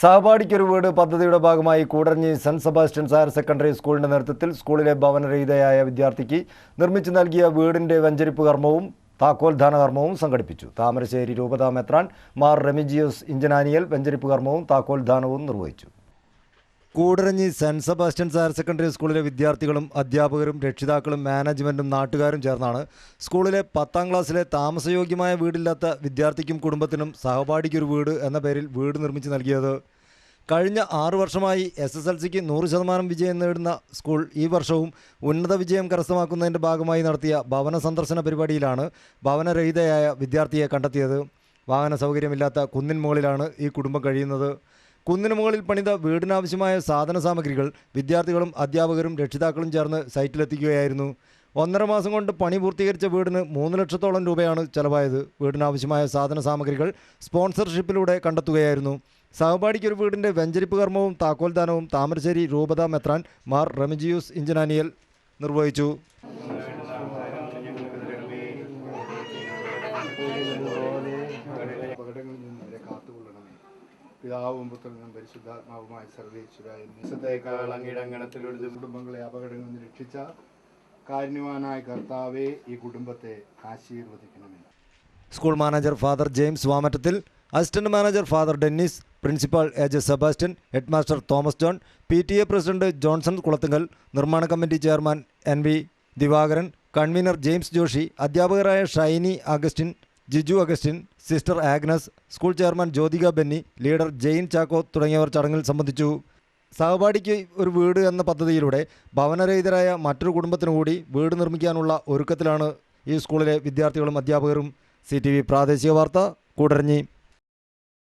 സഹപാഠിക്കൊരു വീട് പദ്ധതിയുടെ ഭാഗമായി Koodaranji saint Sebastian's higher secondary സ്കൂളിന്റെ നേതൃത്വത്തിൽ സ്കൂളിലെ ഭവനരഹിതയായ വിദ്യാർത്ഥിക്ക് നിർമ്മിച്ചു നൽകിയ വീടിന്റെ വെഞ്ചരിപ്പ് കർമ്മവും താക്കോൽദാന കർമ്മവും സംഘടിപ്പിച്ചു. താമരശ്ശേരി രൂപതാ മെത്രാൻ മാർ റെമിജിയോസ് ഇഞ്ചനാനിയൽ വെഞ്ചരിപ്പ് കർമ്മവും താക്കോൽദാനവും നിർവഹിച്ചു. Koodaranji saint Sebastian's higher secondary സ്കൂളിലെ വിദ്യാർത്ഥികളും അധ്യാപകരും രക്ഷിതാക്കളും മാനേജ്മെന്റും നാട്ടുകാരും ചേർന്നാണ് സ്കൂളിലെ പത്താം ക്ലാസ്സിലെ താമസയോഗ്യമായ വീടില്ലാത്ത വിദ്യാർത്ഥിക്കും കുടുംബത്തിനും സഹപാഠിക്കൊരു വീട് എന്ന പേരിൽ വീട് നിർമ്മിച്ച് നൽകിയത്. കഴിഞ്ഞ ആറു വർഷമായി എസ് എസ് എൽ സിക്ക് നൂറ് ശതമാനം വിജയം നേടുന്ന സ്കൂൾ ഈ വർഷവും ഉന്നത വിജയം കരസ്ഥമാക്കുന്നതിന്റെ ഭാഗമായി നടത്തിയ ഭവന സന്ദർശന പരിപാടിയിലാണ് ഭവനരഹിതയായ വിദ്യാർത്ഥിയെ കണ്ടെത്തിയത്. വാഹന സൗകര്യമില്ലാത്ത കുന്നിൻ മുകളിലാണ് ഈ കുടുംബം കഴിയുന്നത്. കുന്നിന് മുകളിൽ പണിത വീടിനാവശ്യമായ സാധന സാമഗ്രികൾ വിദ്യാർത്ഥികളും അധ്യാപകരും രക്ഷിതാക്കളും ചേർന്ന് സൈറ്റിലെത്തിക്കുകയായിരുന്നു. ഒന്നര മാസം കൊണ്ട് പണി പൂർത്തീകരിച്ച വീടിന് മൂന്ന് ലക്ഷത്തോളം രൂപയാണ് ചെലവായത്. വീടിനാവശ്യമായ സാധന സാമഗ്രികൾ സ്പോൺസർഷിപ്പിലൂടെ കണ്ടെത്തുകയായിരുന്നു. സഹപാഠിക്കൊരു വീടിന്റെ വെഞ്ചരിപ്പ് കർമ്മവും താക്കോൽദാനവും താമരശ്ശേരി രൂപത മെത്രാൻ മാർ റെമിജിയൂസ് ഇഞ്ചനാനിയൽ നിർവഹിച്ചു അപകടങ്ങളിൽ നിന്ന് അവരെ കാത്തുകൊള്ളണമേ പിതാവും പുത്രനും പരിശുദ്ധാത്മാവുമായ സർവേശ്വരായ നിസത്തേക്കാൾ അങ്ങിടങ്ങണത്തിലൊരു കുടുംബങ്ങളെ അപകടങ്ങളിൽ നിന്ന് രക്ഷിച്ച കാരുണ്യവാനായ കർത്താവെ ഈ കുടുംബത്തെ ആശീർവദിക്കണമെന്ന് school manager father James Vamattathil assistant manager father Dennis principal A J Sebastian head master Thomas John P T A president Johnson Kulathunkal നിർമ്മാണ committee chairman N V Divakaran convener James Joshi അധ്യാപകരായ Shiny Augustine Jiju Augustine sister Agnes school chairman Jyothika Benny leader Jain Chacko തുടങ്ങിയവർ ചടങ്ങിൽ സംബന്ധിച്ചു. സഹപാഠിക്ക് ഒരു വീട് എന്ന പദ്ധതിയിലൂടെ ഭവനരഹിതരായ മറ്റൊരു കുടുംബത്തിനു കൂടി വീട് നിർമ്മിക്കാനുള്ള ഒരുക്കത്തിലാണ് ഈ സ്കൂളിലെ വിദ്യാർത്ഥികളും അധ്യാപകരും. സി പ്രാദേശിക വാർത്ത കൂടരഞ്ഞി.